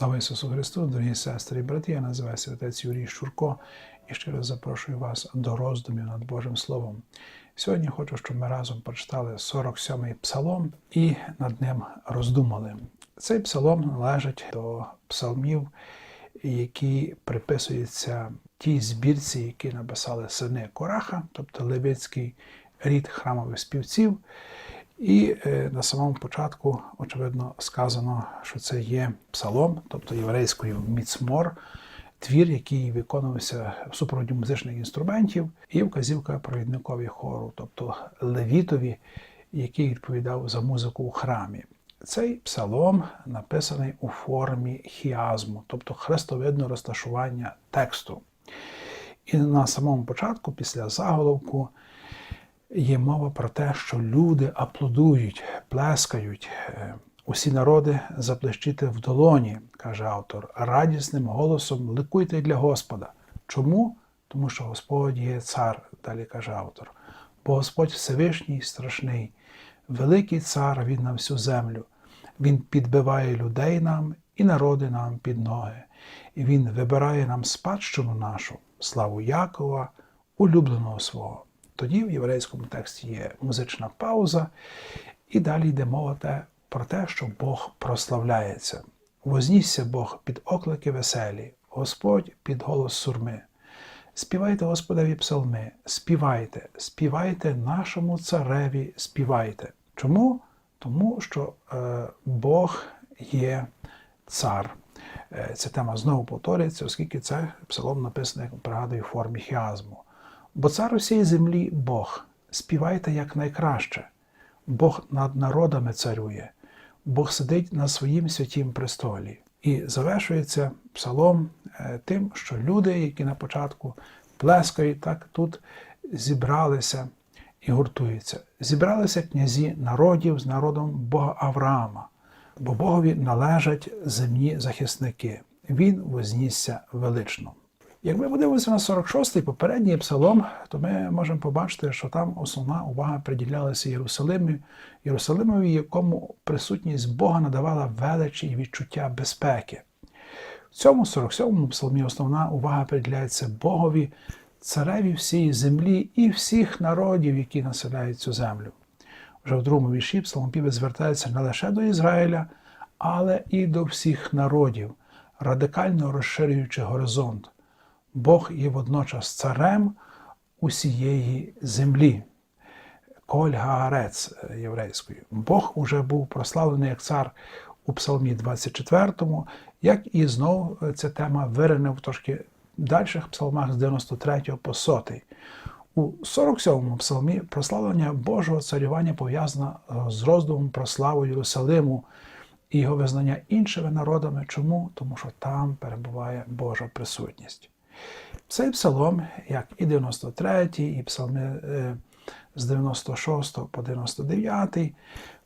Слава Ісусу Христу, дорогі сестри і брати, я називаюся отець Юрій Шурко і щиро запрошую вас до роздумів над Божим Словом. Сьогодні хочу, щоб ми разом прочитали 47-й псалом і над ним роздумали. Цей псалом належить до псалмів, які приписуються тій збірці, які написали сини Кораха, тобто Левицький рід храмових співців. І е, на самому початку, очевидно, сказано, що це є псалом, тобто єврейською міцмор, твір, який виконувався в супроводі музичних інструментів, і вказівка провідникові хору, тобто левітові, який відповідав за музику у храмі. Цей псалом написаний у формі хіазму, тобто хрестовидне розташування тексту. І на самому початку, після заголовку, є мова про те, що люди аплодують, плескають. Е, Усі народи заплещите в долоні, каже автор, радісним голосом ликуйте для Господа. Чому? Тому що Господь є цар, далі каже автор. Бо Господь Всевишній страшний, великий цар він на всю землю. Він підбиває людей нам і народи нам під ноги. І Він вибирає нам спадщину нашу, славу Якова, улюбленого свого. Тоді в єврейському тексті є музична пауза, і далі йде мова те, про те, що Бог прославляється. Вознісся Бог під оклики веселі, Господь під голос сурми. Співайте Господеві псалми, співайте, співайте нашому цареві, співайте. Чому? Тому що е, Бог є цар. Е, Ця тема знову повторюється, оскільки це псалом написаний, як пригадую, в формі хіазму. Бо цар усієї землі Бог. Співайте якнайкраще. Бог над народами царює, Бог сидить на своїм святім престолі. І завершується псалом е, тим, що люди, які на початку плескають, так тут зібралися і гуртуються. Зібралися князі народів з народом Бога Авраама, бо Богові належать земні захисники. Він вознісся велично. Як ми подивимося на 46-й попередній псалом, то ми можемо побачити, що там основна увага приділялася Єрусалиму, Єрусалимові, якому присутність Бога надавала величі і відчуття безпеки. В цьому 47-му псалмі основна увага приділяється Богові, цареві всієї землі і всіх народів, які населяють цю землю. Вже в другому вірші псалмопівець звертається не лише до Ізраїля, але і до всіх народів, радикально розширюючи горизонт. Бог є водночас царем усієї землі. Коль Гаарець єврейською. Бог уже був прославлений як цар у Псалмі 24, як і знову ця тема вирине в трошки дальших псалмах з 93 по 100. У 47-му псалмі прославлення Божого царювання пов'язано з роздумом про славу Єрусалиму і його визнання іншими народами. Чому? Тому що там перебуває Божа присутність. Цей псалом, як і 93, і псалми е, з 96 по 99,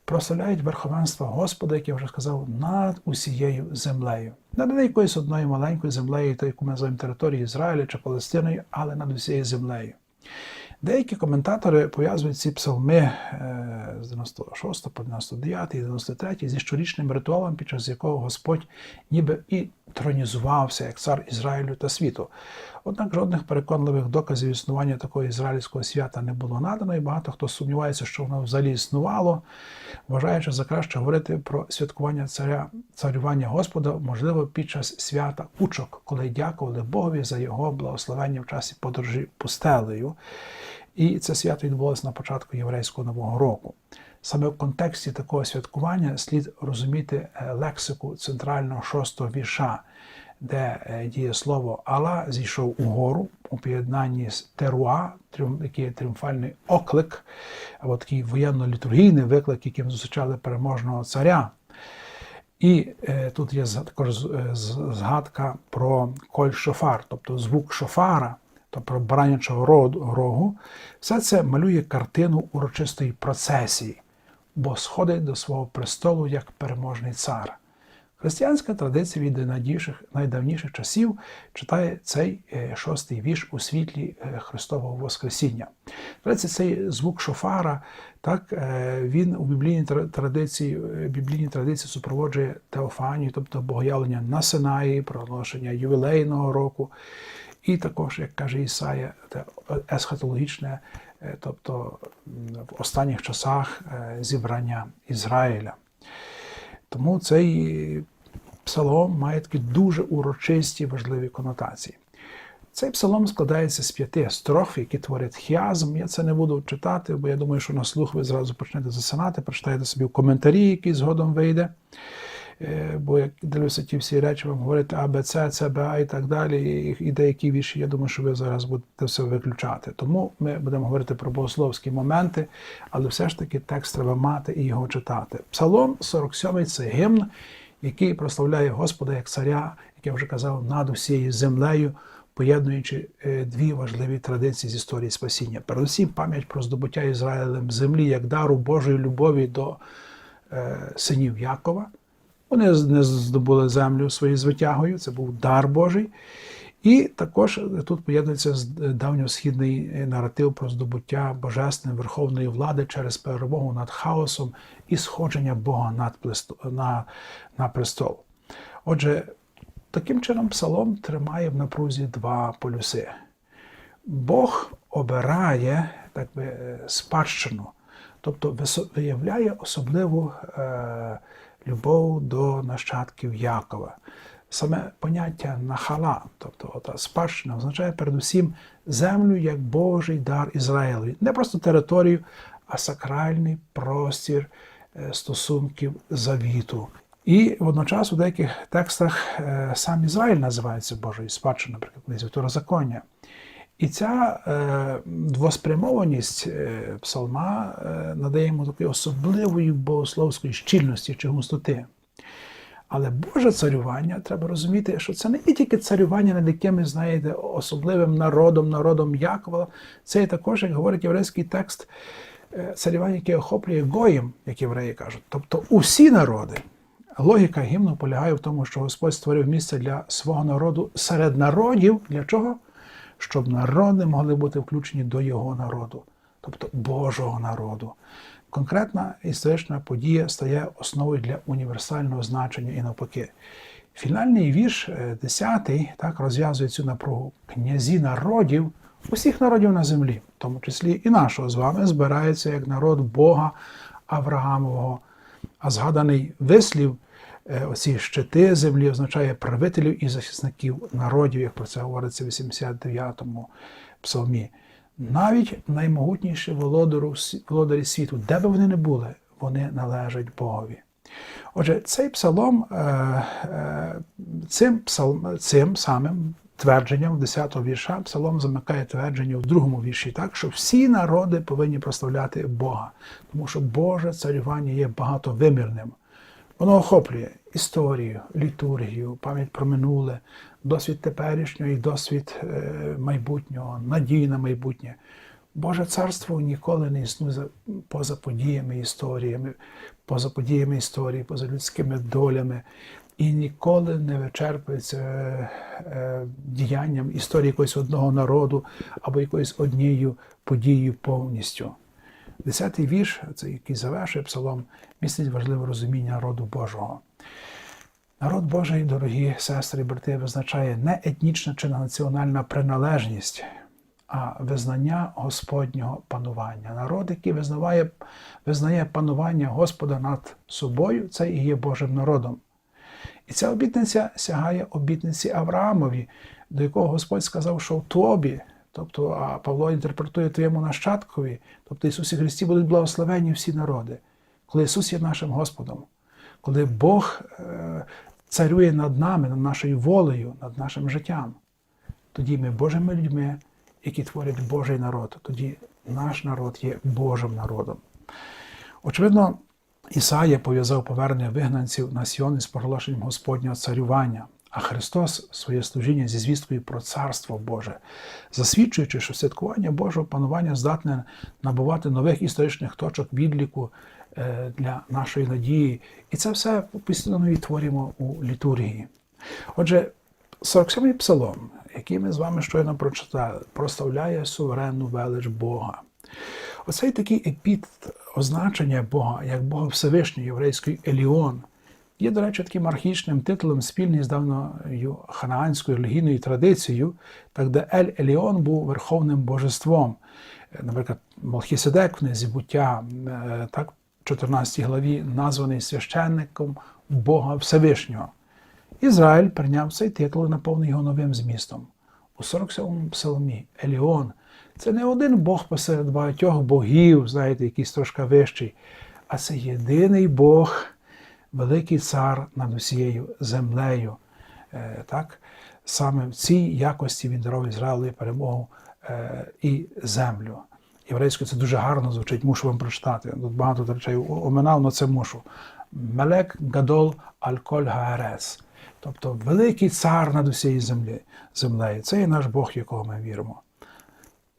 прославляють верховенство Господа, як я вже сказав, над усією землею. Не над якоюсь одною маленькою землею, то яку ми називаємо територією Ізраїля чи Палестиною, але над усією землею. Деякі коментатори пов'язують ці псалми е, з 96 по 99 і 93 зі щорічним ритуалом, під час якого Господь ніби і тронізувався як цар Ізраїлю та світу. Однак жодних переконливих доказів існування такого ізраїльського свята не було надано, і багато хто сумнівається, що воно взагалі існувало, вважаючи за краще говорити про святкування царя царювання Господа, можливо, під час свята кучок, коли дякували Богові за його благословення в часі подорожі пустелею. І це свято відбулося на початку єврейського нового року. Саме в контексті такого святкування слід розуміти лексику центрального шостого вірша, де діє слово Алла зійшов угору у поєднанні з теруа, який є тріумфальний оклик, або такий воєнно-літургійний виклик, яким зустрічали переможного царя. І е, тут є також згадка про коль шофар, тобто звук шофара, тобто про баранячого рогу. Все це малює картину урочистої процесії, бо сходить до свого престолу як переможний цар. Християнська традиція від найдавніших, найдавніших часів читає цей е, шостий вірш у світлі е, Христового Воскресіння. Традиція цей звук шофара, так, е, він у біблійній традиції, біблійній традиції супроводжує теофанію, тобто богоявлення на Синаї, проголошення ювілейного року. І також, як каже Ісая, есхатологічне, е, тобто в останніх часах е, зібрання Ізраїля. Тому цей псалом має такі дуже урочисті важливі конотації. Цей псалом складається з п'яти строф, які творять хіазм. Я це не буду читати, бо я думаю, що на слух ви зразу почнете засинати, прочитаєте собі в коментарі, який згодом вийде. Е, Бо як дивлюся ті всі речі, вам говорити А, Б, С, С, Б, А і так далі, і- деякі вірші, я думаю, що ви зараз будете все виключати. Тому ми будемо говорити про богословські моменти, але все ж таки текст треба мати і його читати. Псалом 47 це гімн, який прославляє Господа як царя, як я вже казав, над усією землею, поєднуючи е, дві важливі традиції з історії спасіння. Передусім, пам'ять про здобуття Ізраїлем землі як дару Божої любові до е, синів Якова. Вони не здобули землю своєю звитягою, це був дар Божий. І також тут поєднується давньосхідний наратив про здобуття божественної верховної влади через перемогу над хаосом і сходження Бога над плесто- на, на престол. Отже, таким чином псалом тримає в напрузі два полюси. Бог обирає так би, е, спадщину, тобто виявляє особливу е, любов до нащадків Якова. Саме поняття нахала, тобто ота спадщина, означає передусім землю як Божий дар Ізраїлові. Не просто територію, а сакральний простір е, стосунків завіту. І водночас у деяких текстах е, сам Ізраїль називається Божою спадщиною, наприклад, Второзаконня. І ця е, двоспрямованість е, псалма е, надає йому такої особливої богословської щільності чи густоти. Але Боже царювання треба розуміти, що це не є тільки царювання над якимось, знаєте, особливим народом, народом Якова. Це є також, як говорить єврейський текст, е, царювання, яке охоплює гоїм, як євреї кажуть, тобто усі народи. Логіка гімну полягає в тому, що Господь створив місце для свого народу серед народів. Для чого? Щоб народи могли бути включені до його народу, тобто Божого народу. Конкретна історична подія стає основою для універсального значення і навпаки. Фінальний вірш, 10 так, розв'язує цю напругу. Князі народів, усіх народів на землі, в тому числі і нашого з вами, збираються як народ Бога Авраамового. А згаданий вислів, е, оці щити землі означає правителів і захисників народів, як про це говориться в 89-му псалмі. Навіть наймогутніші володарі світу, де би вони не були, вони належать Богові. Отже, цей псалом е, е, цим, псалм, цим самим твердженням 10-го вірша псалом замикає твердження в другому вірші, так, що всі народи повинні прославляти Бога, тому що Боже царювання є багатовимірним. Воно охоплює історію, літургію, пам'ять про минуле, досвід теперішнього і досвід е, майбутнього, надії на майбутнє. Боже царство ніколи не існує поза подіями історіями, поза подіями історії, поза людськими долями, і ніколи не вичерпується е, е, діянням історії якогось одного народу або якоюсь однією подією повністю. Десятий вірш, це який завершує псалом, містить важливе розуміння народу Божого. Народ Божий, дорогі сестри і брати, визначає не етнічна чи національна приналежність, а визнання Господнього панування. Народ, який визнаває, визнає панування Господа над собою, це і є Божим народом. І ця обітниця сягає обітниці Авраамові, до якого Господь сказав, що в тобі, тобто а Павло інтерпретує твоєму нащадкові, тобто Ісусі Христі будуть благословені всі народи, коли Ісус є нашим Господом, коли Бог е, царює над нами, над нашою волею, над нашим життям. Тоді ми Божими людьми, які творять Божий народ. Тоді наш народ є Божим народом. Очевидно, Ісая пов'язав повернення вигнанців на Сіон із проголошенням Господнього царювання. А Христос своє служіння зі звісткою про Царство Боже, засвідчуючи, що святкування Божого панування здатне набувати нових історичних точок відліку е, для нашої надії. І це все постійно відтворюємо у літургії. Отже, 47-й псалом, який ми з вами щойно прочитали, прославляє суверенну велич Бога. Оцей такий епітет означення Бога як Бога Всевишнього єврейської Еліон є, до речі, таким архічним титулом спільний з давньою ханаанською релігійною традицією, так де Ель Еліон був верховним божеством. Наприклад, Малхіседек в книзі е, так, в 14 главі, названий священником Бога Всевишнього. Ізраїль прийняв цей титул і наповнив його новим змістом. У 47-му псалмі Еліон це не один Бог посеред багатьох богів, знаєте, якийсь трошки вищий, а це єдиний Бог, великий цар над усією землею. Е, Так? Саме в цій якості він дарував Ізраїлеві перемогу е, і землю. Єврейською це дуже гарно звучить, мушу вам прочитати. Тут багато речей оминав, але це мушу. Мелек Гадол Альколь Гаарес. Тобто великий цар над усією землі, землею. Це є наш Бог, якого ми віримо.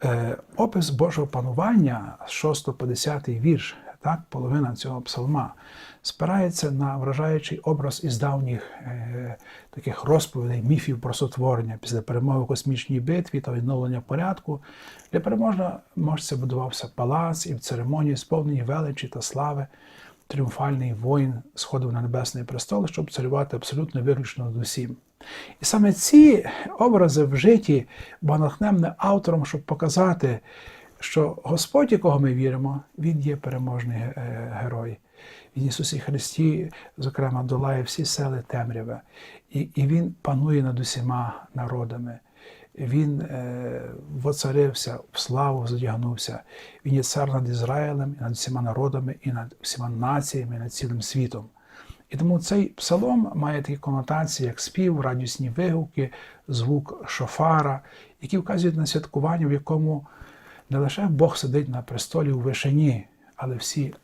Е, опис Божого панування з 6 по 10 вірш, так, половина цього псалма, спирається на вражаючий образ із давніх е, таких розповідей, міфів про сотворення після перемоги у космічній битві та відновлення порядку. Для переможна можця будувався палац і в церемонії сповнені величі та слави. Тріумфальний воїн сходив на небесний престол, щоб царювати абсолютно виключно над усім. І саме ці образи вжиті багатнемним автором, щоб показати, що Господь, якого ми віримо, Він є переможний е, герой. Він Ісусі Христі, зокрема, долає всі сели темряви, і, і Він панує над усіма народами. Він е, воцарився, в славу задягнувся. Він є цар над Ізраїлем, і над всіма народами, і над всіма націями, і над цілим світом. І тому цей псалом має такі конотації, як спів, радісні вигуки, звук шофара, які вказують на святкування, в якому не лише Бог сидить на престолі у вишині, але всі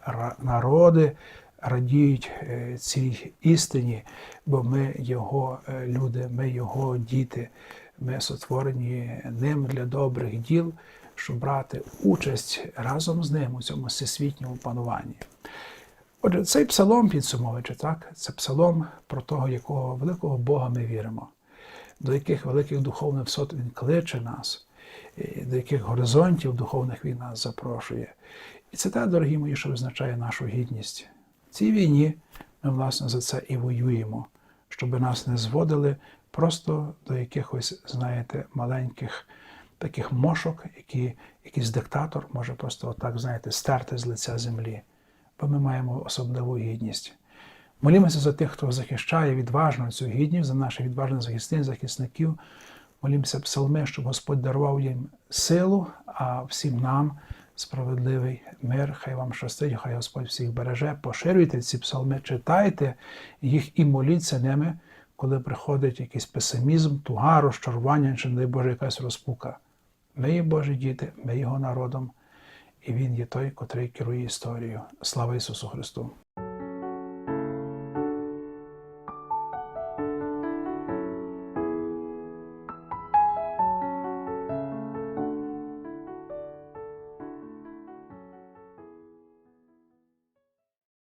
народи радіють е, цій істині, бо ми Його е, люди, ми Його діти, ми сотворені ним для добрих діл, щоб брати участь разом з ним у цьому всесвітньому пануванні. Отже, цей псалом підсумовуючи, так, це псалом про того, якого великого Бога ми віримо, до яких великих духовних висот Він кличе нас, до яких горизонтів духовних Він нас запрошує. І це те, дорогі мої, що визначає нашу гідність. В цій війні ми, власне, за це і воюємо, щоб нас не зводили просто до якихось, знаєте, маленьких таких мошок, які якийсь диктатор може просто отак, знаєте, стерти з лиця землі бо ми маємо особливу гідність. Молімося за тих, хто захищає відважно цю гідність, за наших відважних захисників, захисників. Молімося псалми, щоб Господь дарував їм силу, а всім нам справедливий мир. Хай вам щастить, хай Господь всіх береже. Поширюйте ці псалми, читайте їх і моліться ними, коли приходить якийсь песимізм, туга, розчарування, чи, не дай Боже, якась розпука. Ми є Божі діти, ми його народом і Він є той, котрий керує історією. Слава Ісусу Христу!